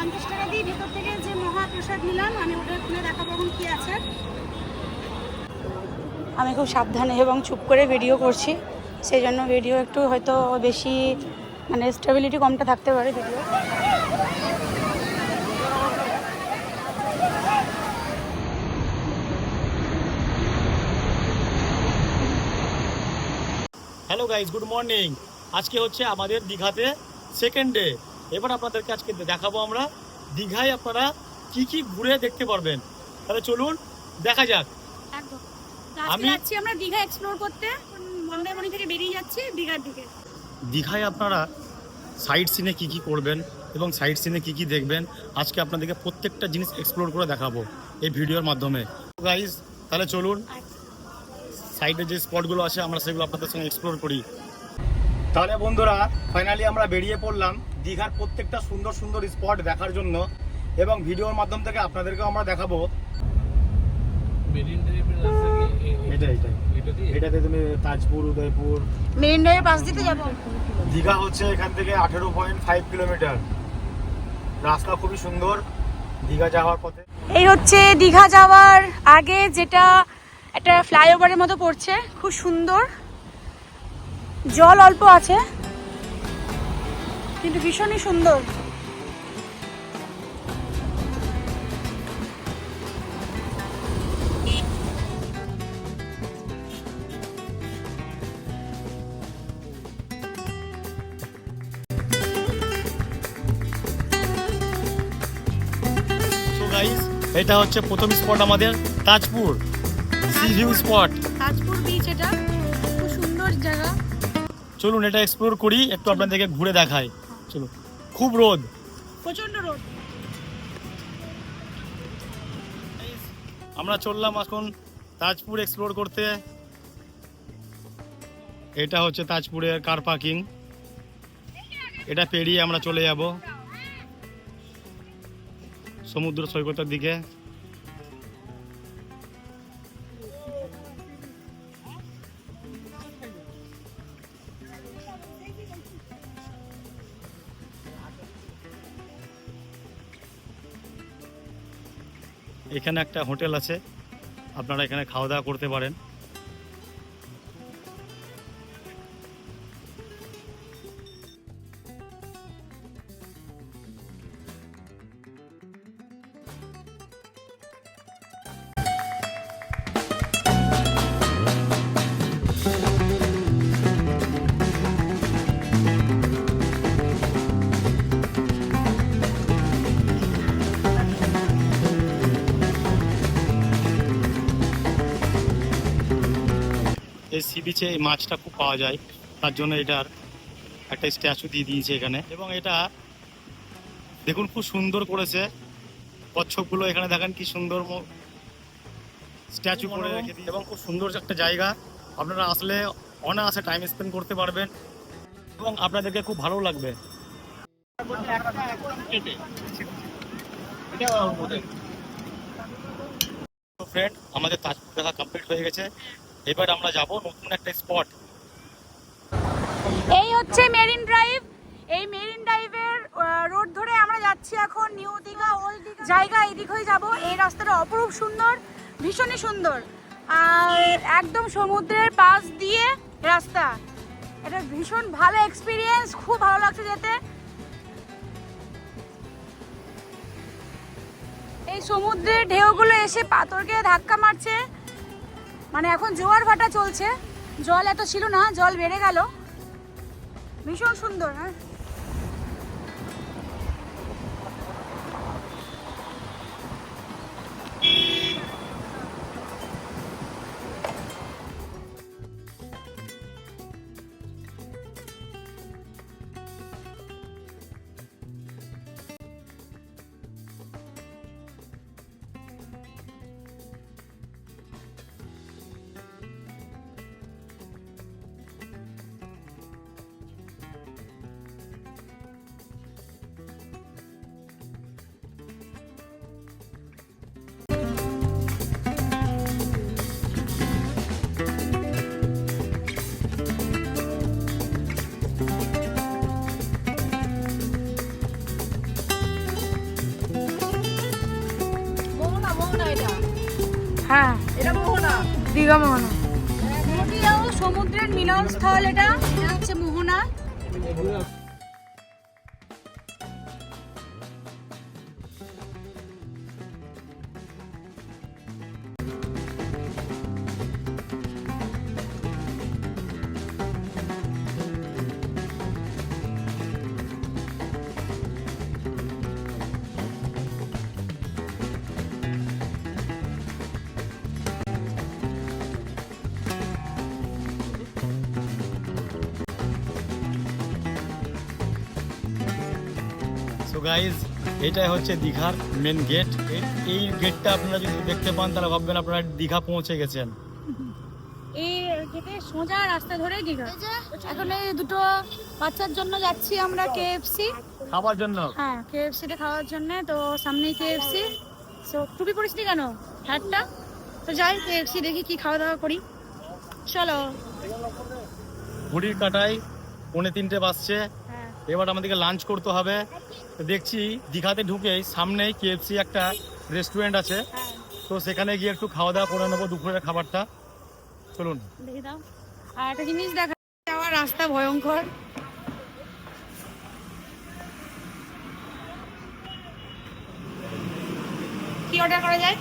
পঞ্চাশ টাকা দিয়ে ভেতর থেকে যে মহাপ্রসাদ নিলাম আমি ওটা খুলে দেখাবো এখন কি আছে। আমি খুব সাবধানে এবং চুপ করে ভিডিও করছি। সেই জন্য ভিডিও একটু হয়তো বেশি মানে স্টেবিলিটি কমটা থাকতে পারে video hello guys good morning আজকে হচ্ছে আমাদের দীঘাতে সেকেন্ড ডে এবার আপনাদেরকে আজকে দেখাবো আমরা দীঘায় আপনারা কি কি ঘুরে দেখতে পারবেন। তাহলে চলুন দেখা যাক। আমি- যাচ্ছি আমরা দীঘা এক্সপ্লোর করতে। মন্দারমণি থেকে বেরিয়ে যাচ্ছি দীঘার দিকে। দীঘায় আপনারা সাইড সিনে কি কি করবেন এবং সাইড সিনে কি কি দেখবেন আজকে আপনাদেরকে প্রত্যেকটা জিনিস এক্সপ্লোর করে দেখাবো এই ভিডিওর মাধ্যমে। গাইজ তাহলে চলুন। সাইডে যে স্পটগুলো আছে আমরা সেগুলো আপনাদের সঙ্গে এক্সপ্লোর করি। তাহলে বন্ধুরা ফাইনালি আমরা বেরিয়ে পড়লাম। দীঘার প্রত্যেকটা সুন্দর সুন্দর স্পট দেখার জন্য এবং ভিডিওর মাধ্যম থেকে আপনাদেরকেও আমরা দেখাবো। এটা এটাই এটা এটাতে তুমি তাজপুর উদয়পুর। মেরিন ড্রাইভের পাশ দিতে যাব? দীঘা হচ্ছে এখান থেকে আঠেরো পয়েন্ট ফাইভ কিলোমিটার রাস্তা খুবই সুন্দর। দীঘা যাওয়ার পথে। এই হচ্ছে দীঘা যাওয়ার আগে যেটা একটা ফ্লাইওভারের মতো পড়ছে খুব সুন্দর। জল অল্প আছে। কিন্তু ভীষণই সুন্দর। গাইস এটা হচ্ছে প্রথম স্পট আমাদের Tajpur sea view spot Tajpur beach এটা খুব সুন্দর জায়গা। চলুন এটা এক্সপ্লোর করি একটু আপনাদেরকে ঘুরে দেখাই। চলুন খুব রোদ। প্রচণ্ড রোদ। আমরা চললাম এখন তাজপুর এক্সপ্লোর করতে। এটা হচ্ছে তাজপুরের কার পার্কিং এটা পেরিয়ে আমরা চলে যাব। সমুদ্র সৈকতের দিকে। এখানে একটা হোটেল আছে। আপনারা এখানে খাওয়া দাওয়া করতে পারেন। এই সি বিচে এই মাছটা খুব পাওয়া যায়। তার জন্য এটার একটা স্ট্যাচু দিয়ে দিয়েছে এখানে। এবং এটা দেখুন খুব সুন্দর করেছে। কচ্ছপগুলো এখানে দেখেন কি সুন্দর স্ট্যাচু করে রেখে দিয়ে এবং খুব সুন্দর একটা জায়গা। আপনারা আসলে অনায়াসে টাইম স্পেন্ড করতে পারবেন। এবং আপনাদেরকে খুব ভালো লাগবে। ফ্রেন্ড আমাদের তাজপুর দেখা কমপ্লিট হয়ে গেছে। এবার আমরা যাব নতুন একটা স্পট। এই হচ্ছে মেরিন ড্রাইভ। এই মেরিন ড্রাইভের রোড ধরে আমরা যাচ্ছি এখন নিউ দীঘা, ওল্ড দীঘা জায়গা এদিক হয়ে যাব। এই রাস্তাটা অপরূপ সুন্দর, ভীষণই সুন্দর। আর একদম সমুদ্রের পাশ দিয়ে রাস্তা। এটা ভীষণ ভালো এক্সপিরিয়েন্স খুব ভালো লাগছে যেতে। এই সমুদ্রের ঢেউগুলো এসে পাথরকে ধাক্কা মারছে। মানে এখন জোয়ার ভাটা চলছে। জল এত ছিল না, জল বেড়ে গেল। ভীষণ সুন্দর হ্যাঁ। মোহনা। নদী ও সমুদ্রের মিলন স্থল এটা। গাইজ এটাই হচ্ছে দীঘার মেন গেট এই গেটটা আপনারা যদি দেখতে পান তাহলে ভাববেন আপনারা দীঘা পৌঁছে গেছেন। এই থেকে সোজা রাস্তা ধরে দীঘা। এখন এই দুটো বাচ্চার জন্য যাচ্ছি আমরা কেএফসি খাবার জন্য? হ্যাঁ কেএফসি তে খাওয়ার জন্য তো সামনেই কেএফসি সো টুপি পরিস্থিতি কেন? হ্যাটটা তো যাই কেএফসি দেখি কি খাওয়া দাওয়া করি। চলো। ঘুড়ির কাটাই পৌনে তিনটে বাজছে। হ্যাঁ। এবার আমাদেরকে লাঞ্চ করতে হবে। দেখছি দীঘাতে ঢুকেই সামনেই কেএফসি একটা রেস্টুরেন্ট আছে। হ্যাঁ। তো সেখানে গিয়ে একটু খাওয়া দাওয়া করে নেব দুপুরের খাবারটা। চলুন। দেখি দাও। আর একটা জিনিস দেখা যাওয়ার রাস্তা ভয়ঙ্কর। কি অর্ডার করা যায়?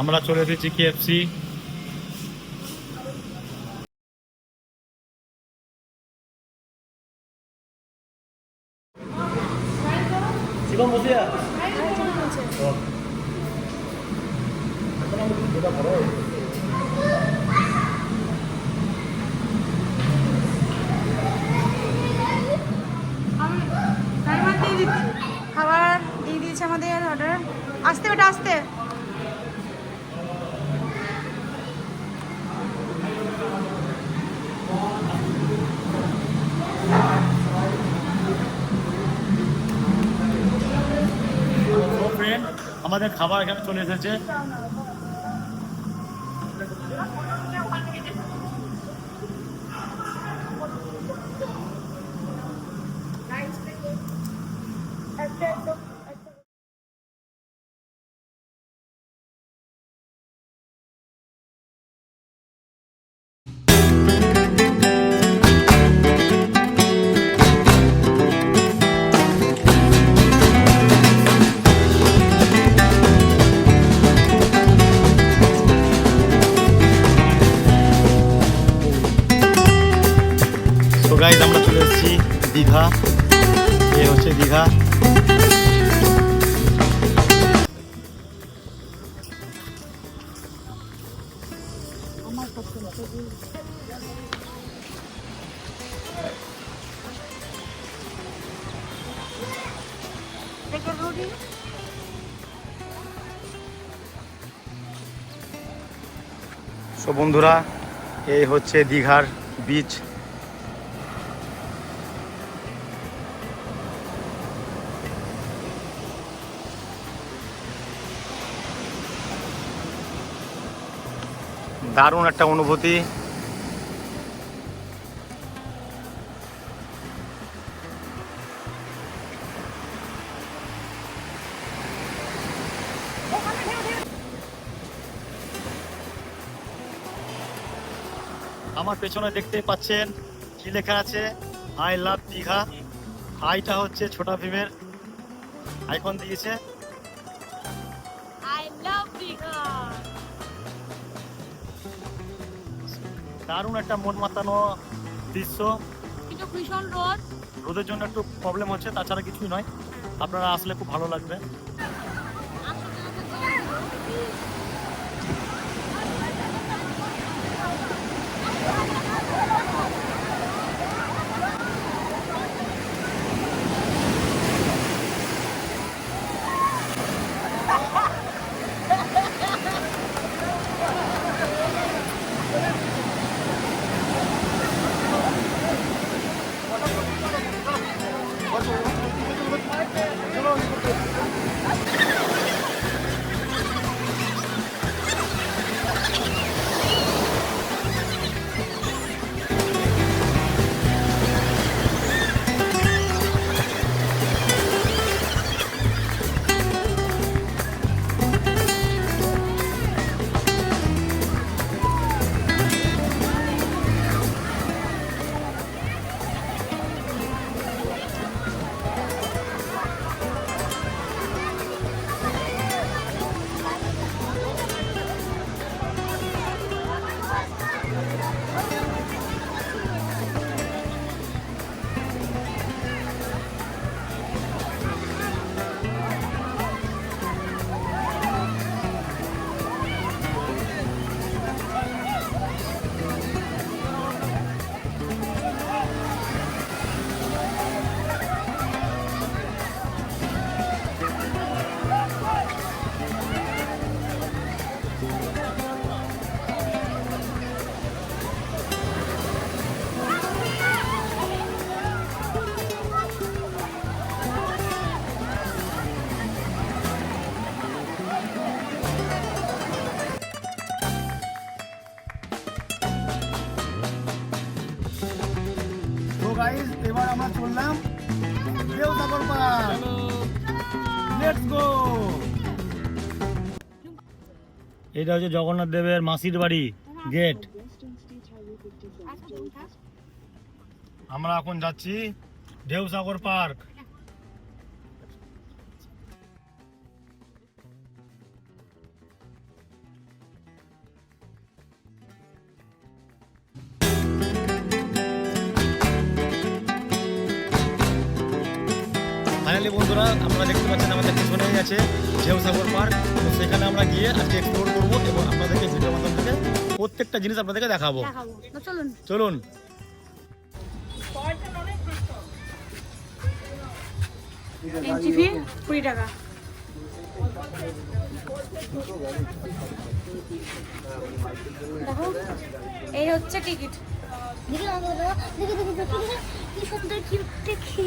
আমরা চলে এসেছি কেএফসি টাইমার দিয়ে দিচ্ছি খাবার দিয়ে দিয়েছে আমাদের অর্ডার আসতে ওটা আসতে তো ফ্রেন্ড আমাদের খাবার এখানে চলে এসেছে। সো বন্ধুরা এই হচ্ছে দীঘার বিচ দারুণ একটা অনুভূতি। পেছনে দেখতে পাচ্ছেন কি লেখা আছে? আই লাভ দীঘা আইটা হচ্ছে ছোটা ভীমের আইকন দিয়েছে। দারুণ একটা মন মাতানো দৃশ্য। কিন্তু ভীষণ রোদ। রোদের জন্য একটু প্রবলেম হচ্ছে তাছাড়া কিছুই নয়। আপনারা আসলে খুব ভালো লাগবে। লেটস গো এটা হচ্ছে জগন্নাথ দেবের মাসির বাড়ি গেট আমরা এখন যাচ্ছি ঢেউসাগর পার্ক। ফাইনালি বন্ধুরা আপনারা দেখতে পাচ্ছেন আমাদের পিছনেই আছে ঢেউসাগর পার্ক তো সেখানে আমরা গিয়ে আজকে এক্সপ্লোর করব এবং আপনাদেরকে ভিডিও মাধ্যম থেকে প্রত্যেকটা জিনিস আপনাদেরকে দেখাবো দেখাবো চলুন চলুন কুড়ি টাকা দেখো এই হচ্ছে টিকিট দেখি দেখি দেখি দেখি দেখি কি সুন্দর কি দেখি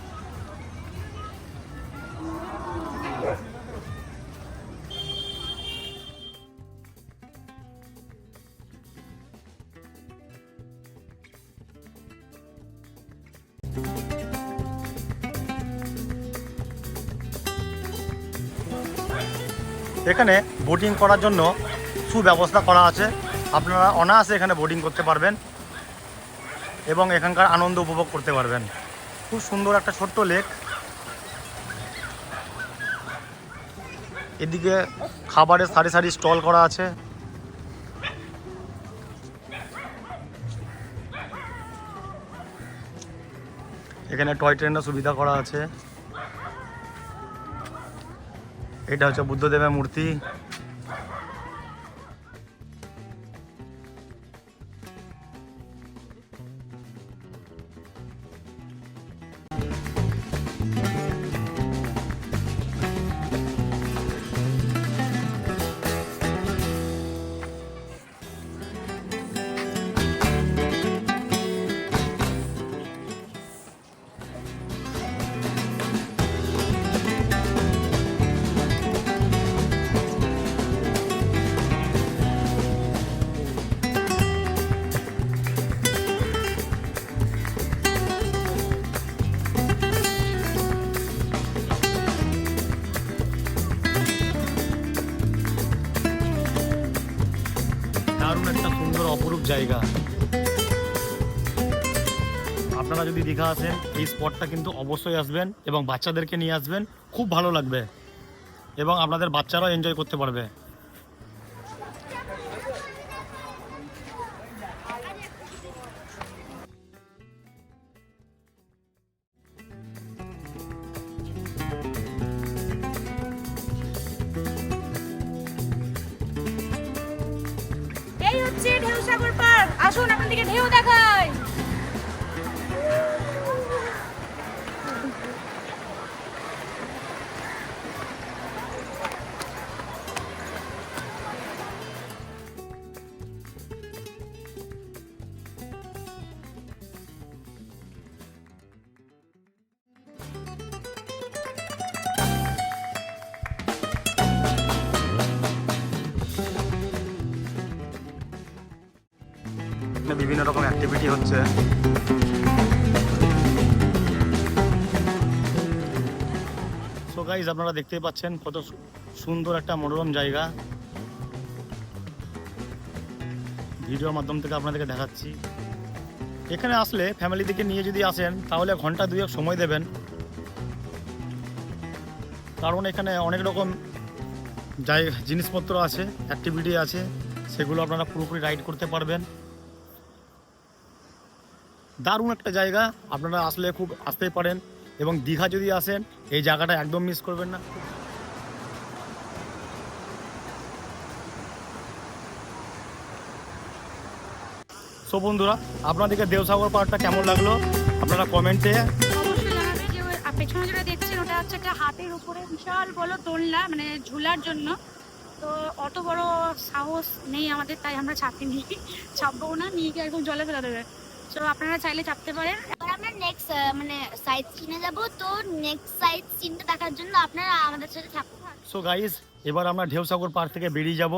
এখানে বোটিং করার জন্য সুব্যবস্থা করা আছে। আপনারা অনায়াসে এখানে বোটিং করতে পারবেন এবং এখানকার আনন্দ উপভোগ করতে পারবেন। খুব সুন্দর একটা ছোট্ট লেক এদিকে খাবারের সারি সারি স্টল করা আছে। এখানে টয় ট্রেনের সুবিধা করা আছে। এটা হচ্ছে বুদ্ধদেবের মূর্তি। জায়গা। আপনারা যদি দীঘা আসেন, এই স্পটটা কিন্তু অবশ্যই আসবেন এবং বাচ্চাদেরকে নিয়ে আসবেন। খুব ভালো লাগবে এবং আপনাদের বাচ্চারাও এনজয় করতে পারবে। হচ্ছে ঢেউসাগর পার্ক। আসুন আপনাদেরকে ঢেউ দেখাই গাইজ আপনারা দেখতে পাচ্ছেন কত সুন্দর একটা মনোরম জায়গা। ভিডিওর মাধ্যম থেকে আপনাদেরকে দেখাচ্ছি। এখানে আসলে ফ্যামিলি থেকে নিয়ে যদি আসেন, তাহলে ঘণ্টা দুয়েক সময় দেবেন। কারণ এখানে অনেক রকম জায়গা জিনিসপত্র আছে অ্যাক্টিভিটি আছে, সেগুলো আপনারা পুরোপুরি রাইড করতে পারবেন। দারুণ একটা জায়গা, আপনারা আসলে খুব আসতেই পারেন। এবং দীঘা যদি আসেন, এই জায়গাটা একদম মিস করবেন না। সো বন্ধুরা, আপনাদেরকে দেওসাগর পার্কটা কেমন লাগল? আপনারা কমেন্টে পেছনে যেটা দেখছেন, ওটা হচ্ছে একটা হাতের উপরে বিশাল বড় দোলনা মানে ঝুলার জন্য। তো অত বড় সাহস নেই আমাদের, তাই আমরা চাপিনি। চাপবো না, নিয়ে গিয়ে একদম জলে ফেলে দেবে। তো আপনারা চাইলে চাপতে পারেন। আমরা নেক্সট মানে সাইড সিনে যাব তো নেক্সট সাইড সিনটা দেখার জন্য আপনারা আমাদের সাথে থাকুন। সো গাইজ এবার আমরা ঢেউসাগর পার্ক থেকে বেরিয়ে যাব।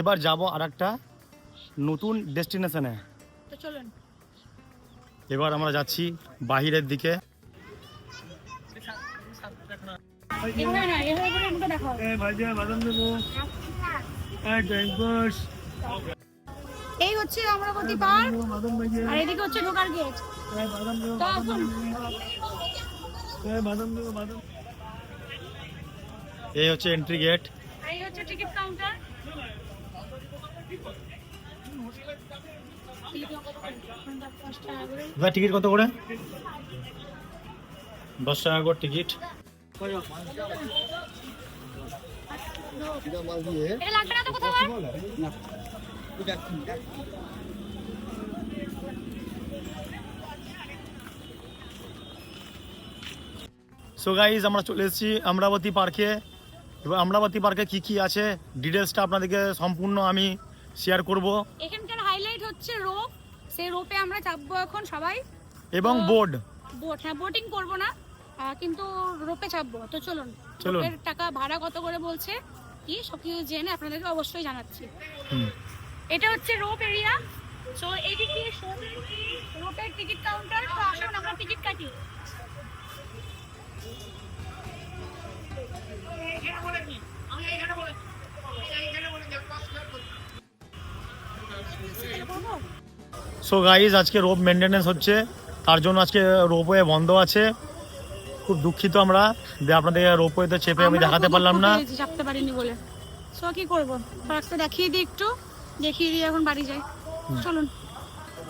এবার যাব আর একটা নতুন ডেস্টিনেশনে তো চলুন। এবার আমরা যাচ্ছি বাহিরের দিকে। দেখাও এই হচ্ছে অমরাবতী পার্ক আর এদিকে হচ্ছে ঢোকার গেট। তো এখন এই হচ্ছে এন্ট্রি গেট এই টিকিট কত করে? দশ টাকা করে টিকিট এটা লাগবে না তো কোথাও আর? সো গাইজ আমরা চলে এসেছি আমরাবতী পার্কে। এবার আমরাবতী পার্কে কি কি আছে? ডিটেলসটা আপনাদেরকে সম্পূর্ণ আমি শেয়ার করব। এখানকার হাইলাইট হচ্ছে রোপ সেই রোপে আমরা চাপবো এখন সবাই। এবং বোর্ড বোট হ্যাঁ বোটিং করব না। আহ, কিন্তু রোপে চাপবো। তো চলুন চলুন। রোপের টাকা ভাড়া কত করে বলছে? কি? সব কিছু জেনে আপনাদেরকে অবশ্যই জানাচ্ছি। এটা হচ্ছে রোপ এরিয়া সো এদিকে সোজা রোপের টিকিট কাউন্টার তো আসুন আমরা টিকিট কাটি। সো গাইজ আজকে রোপ মেনটেনেন্স হচ্ছে তার জন্য আজকে রোপওয়ে বন্ধ আছে। খুব দুঃখিত আমরা যে আপনাদের রোপওয়েতে চেপে আমি দেখাতে পারলাম না। চাপতে পারিনি বলে। সো কি করব? পার্কটা দেখিয়ে দিই একটু দেখিয়ে দিয়ে এখন বাড়ি যাই। চলুন।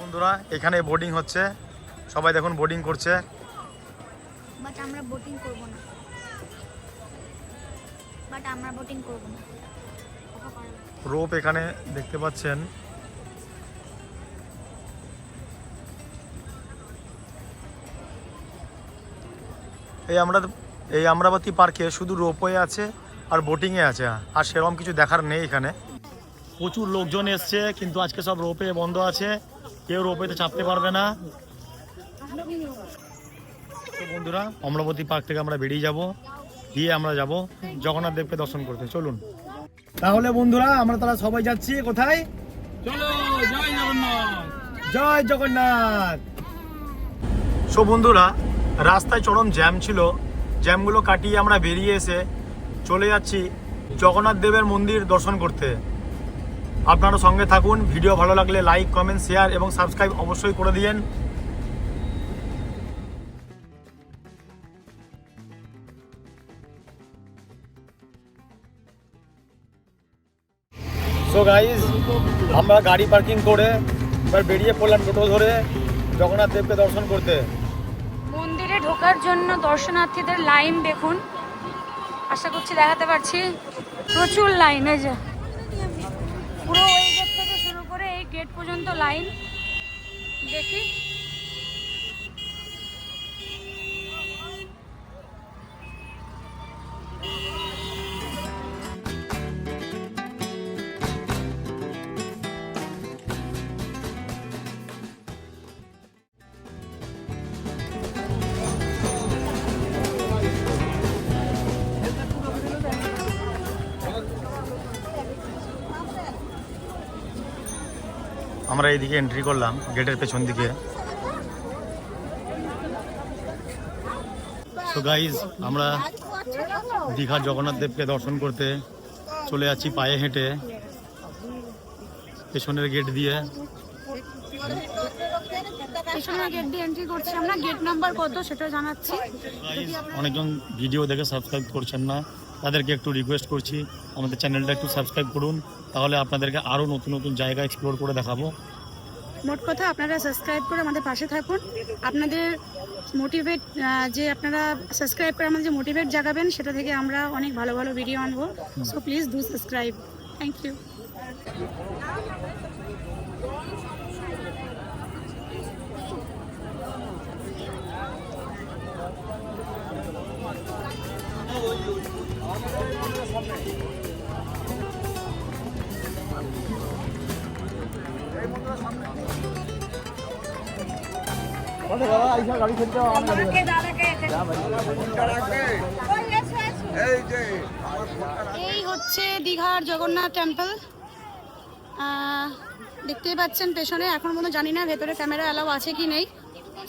বন্ধুরা এখানে বোর্ডিং হচ্ছে। সবাই দেখুন বোর্ডিং করছে। বাট আমরা বোটিং করব না। বাট আমরা করব না। রোপ এখানে দেখতে পাচ্ছেন। এই আমরা, এই আমরাবতী পার্কে শুধু রোপওয়ে আছে আর বোটিংয়ে আছে। আর সেরকম কিছু দেখার নেই এখানে। প্রচুর লোকজন এসছে, কিন্তু আজকে সব রোপে বন্ধ আছে। কেউ রোপেতে চাপতে পারবে না। বন্ধুরা, অমরাবতী পার্ক থেকে আমরা বেরিয়ে যাব। দিয়ে আমরা যাব জগন্নাথ দেবকে দর্শন করতে। চলুন। তাহলে বন্ধুরা আমরা তারা সবাই যাচ্ছি। কোথায়? চলো জয় জগন্নাথ। জয় জগন্নাথ। সো বন্ধুরা রাস্তায় চরম জ্যাম ছিল। জ্যামগুলো কাটিয়ে আমরা বেরিয়ে এসে চলে যাচ্ছি জগন্নাথ দেবের মন্দির দর্শন করতে। আপনারা সঙ্গে থাকুন। ভিডিও ভালো লাগলে লাইক কমেন্ট শেয়ার এবং সাবস্ক্রাইব অবশ্যই করে দিয়েন। সো গাইজ আমরা গাড়ি পার্কিং করে এবার বেরিয়ে পড়লাম টোটো ধরে জগন্নাথ দেবকে দর্শন করতে। মন্দিরে ঢোকার জন্য দর্শনার্থীদের লাইন দেখুন। আশা করছি দেখাতে পারছি। প্রচুর লাইন, এই যে। পুরো ওই গেট থেকে শুরু করে এই গেট পর্যন্ত লাইন। দেখি। আমরা এইদিকে এন্ট্রি করলাম গেটের পেছন দিকে। গাইজ আমরা দীঘার জগন্নাথ দেবকে দর্শন করতে চলে যাচ্ছি পায়ে হেঁটে পেছনের গেট দিয়ে। অনেকজন ভিডিও দেখে সাবস্ক্রাইব করছেন না। তাদেরকে একটু রিকোয়েস্ট করছি আমাদের চ্যানেলটা একটু সাবস্ক্রাইব করুন তাহলে আপনাদেরকে আরও নতুন নতুন জায়গা এক্সপ্লোর করে দেখাবো। মোট কথা আপনারা সাবস্ক্রাইব করে আমাদের পাশে থাকুন। আপনাদের মোটিভেট যে আপনারা সাবস্ক্রাইব করে আমাদের যে মোটিভেট জাগাবেন সেটা থেকে আমরা অনেক ভালো ভালো ভিডিও আনব। So please do subscribe thank you এই হচ্ছে দীঘার জগন্নাথ টেম্পল দেখতেই পাচ্ছেন পেছনে এখন মতো জানি না ভেতরে ক্যামেরা অ্যালাউ আছে কি নেই।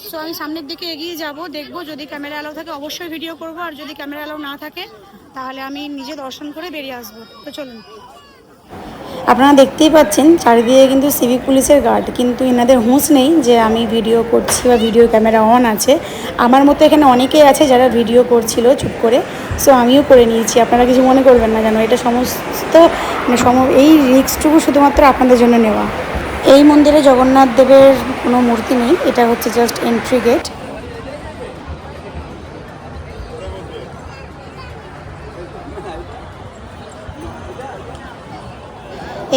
সো আমি সামনের দিকে এগিয়ে যাব দেখব যদি ক্যামেরা অ্যালাউ থাকে অবশ্যই ভিডিও করব। আর যদি ক্যামেরা অ্যালাউ না থাকে তাহলে আমি নিজে দর্শন করে বেরিয়ে আসব। তো চলুন। আপনারা দেখতেই পাচ্ছেন, চারিদিকে কিন্তু সিভিক পুলিশের গার্ড, কিন্তু এনাদের হুঁশ নেই যে আমি ভিডিও করছি বা ভিডিও ক্যামেরা অন আছে। আমার মতো এখানে অনেকেই আছে যারা ভিডিও করছিল চুপ করে, সো আমিও করে নিয়েছি। আপনারা কিছু মনে করবেন না যেন এটা সমস্ত মানে সম, এই রিক্সটুকু শুধুমাত্র আপনাদের জন্য নেওয়া। এই মন্দিরে জগন্নাথ দেবের কোনো মূর্তি নেই, এটা হচ্ছে জাস্ট এন্ট্রি গেট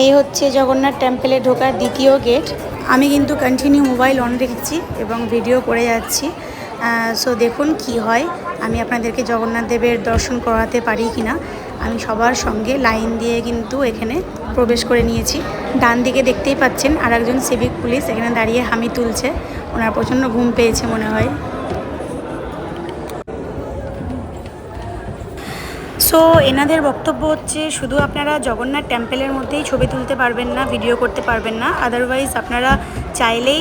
এই হচ্ছে জগন্নাথ টেম্পলে ঢোকার দ্বিতীয় গেট আমি কিন্তু কন্টিনিউ মোবাইল অন রেখেছি এবং ভিডিও করে যাচ্ছি। সো দেখুন কি হয়। আমি আপনাদেরকে জগন্নাথ দেবের দর্শন করাতে পারি কি না আমি সবার সঙ্গে লাইন দিয়ে কিন্তু এখানে প্রবেশ করে নিয়েছি। ডান দিকে দেখতেই পাচ্ছেন আর একজন সিভিক পুলিশ এখানে দাঁড়িয়ে হামি তুলছে। ওনার প্রচণ্ড ঘুম পেয়েছে মনে হয়। সো এনাদের বক্তব্য হচ্ছে, শুধু আপনারা জগন্নাথ টেম্পেলের মধ্যেই ছবি তুলতে পারবেন না ভিডিও করতে পারবেন না। আদারওয়াইজ আপনারা চাইলেই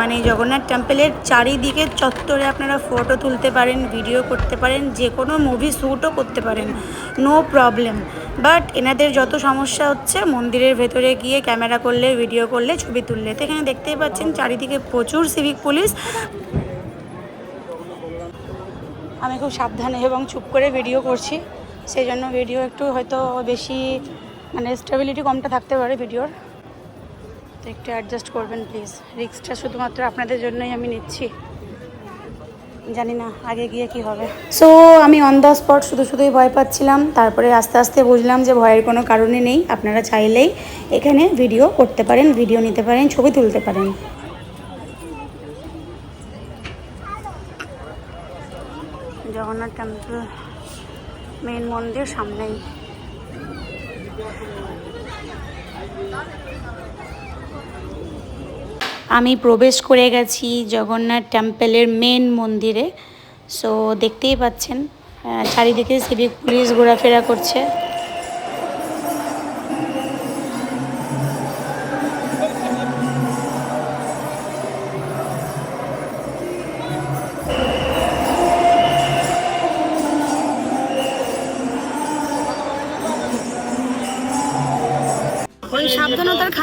মানে জগন্নাথ টেম্পেলের চারিদিকে চত্বরে আপনারা ফটো তুলতে পারেন ভিডিও করতে পারেন, যে কোনো মুভি শ্যুটও করতে পারেন। নো প্রবলেম বাট এনাদের যত সমস্যা হচ্ছে, মন্দিরের ভেতরে গিয়ে ক্যামেরা করলে ভিডিও করলে, ছবি তুললে। তো এখানে দেখতেই পাচ্ছেন, চারিদিকে প্রচুর সিভিক পুলিশ আমি খুব সাবধানে এবং চুপ করে ভিডিও করছি। সেই জন্য ভিডিও একটু হয়তো বেশি মানে স্টেবিলিটি কমটা থাকতে পারে ভিডিওর তো একটু অ্যাডজাস্ট করবেন প্লিজ রিক্সটা শুধুমাত্র আপনাদের জন্যই আমি নিচ্ছি। জানি না আগে গিয়ে কি হবে। সো আমি অন দ্য স্পট শুধু শুধুই ভয় পাচ্ছিলাম। তারপরে আস্তে আস্তে বুঝলাম যে ভয়ের কোনো কারণে নেই। আপনারা চাইলেই এখানে ভিডিও করতে পারেন ভিডিও নিতে পারেন, ছবি তুলতে পারেন। জগন্নাথ টেম্পল মেন মন্দির সামনেই। আমি প্রবেশ করে গেছি জগন্নাথ টেম্পলের মেন মন্দিরে। সো দেখতেই পাচ্ছেন চারিদিকে সিভিক পুলিশ ঘোরাফেরা করছে।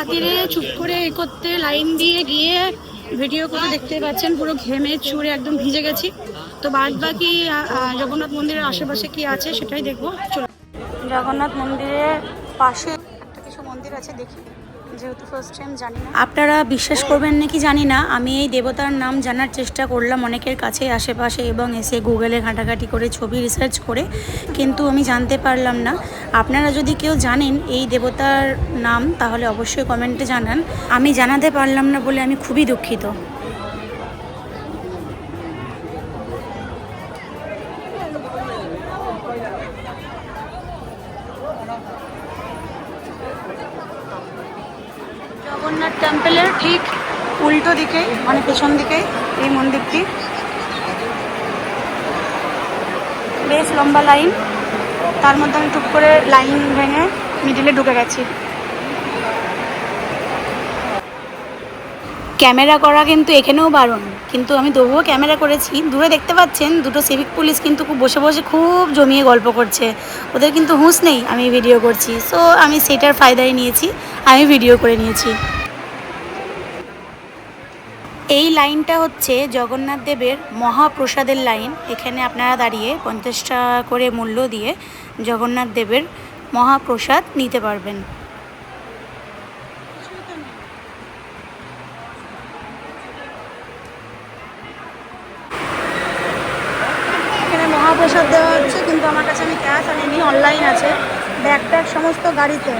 খাতিরে চুপ করে এ করতে, লাইন দিয়ে গিয়ে ভিডিও করে দেখতে পাচ্ছেন, পুরো ঘেমে চুরে একদম ভিজে গেছি। তো বাদ বাকি জগন্নাথ মন্দিরের আশেপাশে কি আছে সেটাই দেখব। জগন্নাথ মন্দিরের পাশে যেহেতু আপনারা বিশ্বাস করবেন নাকি জানি না, আমি এই দেবতার নাম জানার চেষ্টা করলাম অনেকের কাছে, আশেপাশে এবং এসে গুগলে ঘাঁটাঘাঁটি করে ছবি রিসার্চ করে, কিন্তু আমি জানতে পারলাম না। আপনারা যদি কেউ জানেন এই দেবতার নাম, তাহলে অবশ্যই কমেন্টে জানান। আমি জানাতে পারলাম না বলে আমি খুবই দুঃখিত জগন্নাথ টেম্পলের ঠিক উল্টো দিকে মানে পেছন দিকে এই মন্দিরটি। বেশ লম্বা লাইন। তার মধ্যে আমি টুক করে লাইন ভেঙে মিডিলে ঢুকে গেছি। ক্যামেরা করা কিন্তু এখানেও বারণ। কিন্তু আমি তবুও ক্যামেরা করেছি। দূরে দেখতে পাচ্ছেন, দুটো সিভিক পুলিশ কিন্তু খুব বসে বসে খুব জমিয়ে গল্প করছে। ওদের কিন্তু হুঁশ নেই, আমি ভিডিও করছি। সো আমি সেটার ফায়দাই নিয়েছি, আমি ভিডিও করে নিয়েছি। এই লাইনটা হচ্ছে জগন্নাথ দেবের মহাপ্রসাদের লাইন। এখানে আপনারা দাঁড়িয়ে পঞ্চাশ টাকা করে মূল্য দিয়ে জগন্নাথ দেবের মহাপ্রসাদ নিতে পারবেন। মহাপ্রসাদ দেওয়া হচ্ছে, কিন্তু আমার কাছে আমি ক্যাশ আনিনি অনলাইন আছে। ব্যাগ ট্যাগ সমস্ত গাড়িতে।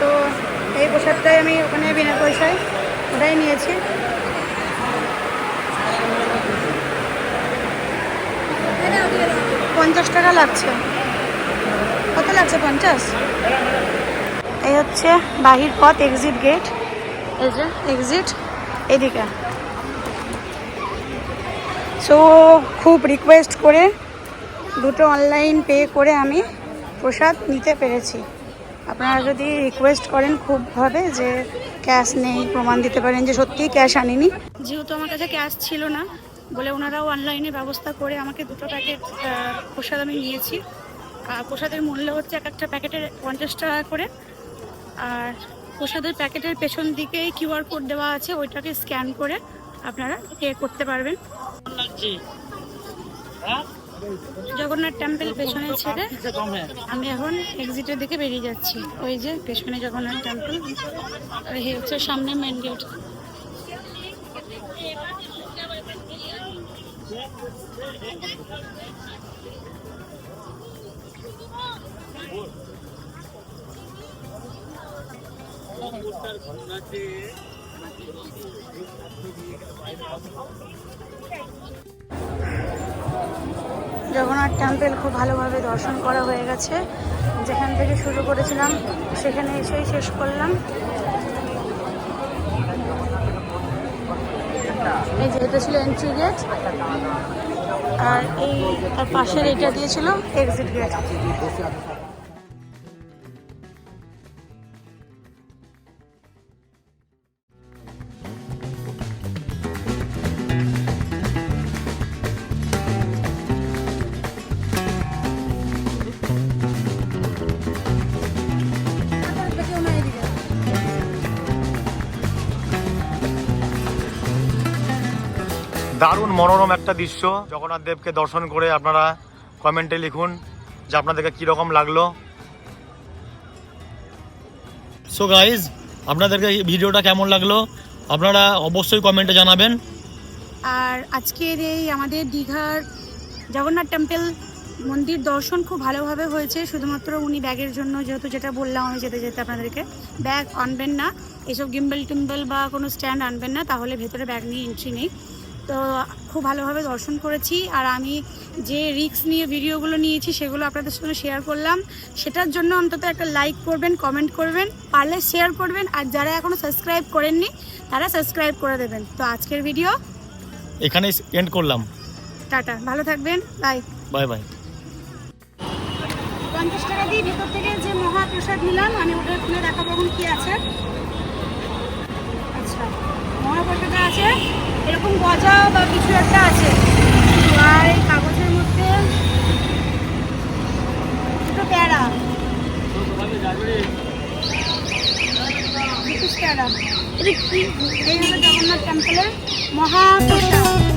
তো এই প্রসাদটাই আমি ওখানে বিনা পয়সায় ওটাই নিয়েছি। পঞ্চাশ টাকা লাগছে। কত লাগছে পঞ্চাশ? এই হচ্ছে বাহির পথ এক্সিট গেট এই যে। এক্সিট এদিকে সো খুব রিকোয়েস্ট করে দুটো অনলাইন পে করে আমি প্রসাদ নিতে পেরেছি। আপনারা যদি রিকোয়েস্ট করেন খুব ভাবে যে ক্যাশ নেই প্রমাণ দিতে পারেন যে সত্যিই ক্যাশ আনিনি। যেহেতু আমার কাছে ক্যাশ ছিল না বলে ওনারাও অনলাইনে ব্যবস্থা করে আমাকে দুটো প্যাকেট প্রসাদ আমি নিয়েছি। আর প্রসাদের মূল্য হচ্ছে এক একটা প্যাকেটের পঞ্চাশ টাকা করে। আর প্রসাদের প্যাকেটের পেছন দিকেই কিউআর কোড দেওয়া আছে ওইটাকে স্ক্যান করে আপনারা পে করতে পারবেন। জগন্নাথ টেম্পল পেছনে ছেড়ে আমি এখন এক্সিটের দিকে বেরিয়ে যাচ্ছি। ওই যে পেছনে জগন্নাথ টেম্পল আর হচ্ছে সামনে মেন গেট জগন্নাথ টেম্পেল খুব ভালোভাবে দর্শন করা হয়ে গেছে। যেখান থেকে শুরু করেছিলাম, সেখানে এসেই শেষ করলাম। এই যে এটা ছিল এন্ট্রি গেট আর এই পাশের এটা দিয়েছিল এক্সিট গেট দারুণ মনোরম একটা দৃশ্য। জগন্নাথ দেবকে দর্শন করে আপনারা কমেন্টে লিখুন যে আপনাদেরকে কীরকম লাগল। সো গাইজ আপনাদেরকে এই ভিডিওটা কেমন লাগল? আপনারা অবশ্যই কমেন্টে জানাবেন। আর আজকের এই আমাদের দীঘার জগন্নাথ টেম্পল মন্দির দর্শন খুব ভালোভাবে হয়েছে। শুধুমাত্র উনি ব্যাগের জন্য যেহেতু যেটা বললাম আমি যেতে যেতে আপনাদেরকে ব্যাগ আনবেন না। এসব গিম্বল টিম্বল বা কোনো স্ট্যান্ড আনবেন না তাহলে ভেতরে ব্যাগ নিয়ে এন্ট্রি নেই। তো খুব ভালোভাবে দর্শন করেছি আর আমি যে রিক্স নিয়ে ভিডিওগুলো নিয়েছি সেগুলো আপনাদের সঙ্গে শেয়ার করলাম। সেটার জন্য অন্তত একটা লাইক করবেন কমেন্ট করবেন পারলে শেয়ার করবেন আর যারা এখনও সাবস্ক্রাইব করেননি তারা সাবস্ক্রাইব করে দেবেন। তো আজকের ভিডিও এখানে এন্ড করলাম। টাটা ভালো থাকবেন বাই বাই বাই পঞ্চাশ টাকা দিয়ে ভেতর থেকে যে মহাপ্রসাদ নিলাম আমি ওটা খুলে দেখাবো এখন কি আছে। আচ্ছা মহাপ্রসাদে আছে। এরকম গজা বা কিছু একটা আছে। আর এই কাগজের মধ্যে দুটো প্যারা। এই হলো জগন্নাথ টেম্পলের মহাপ্রসাদ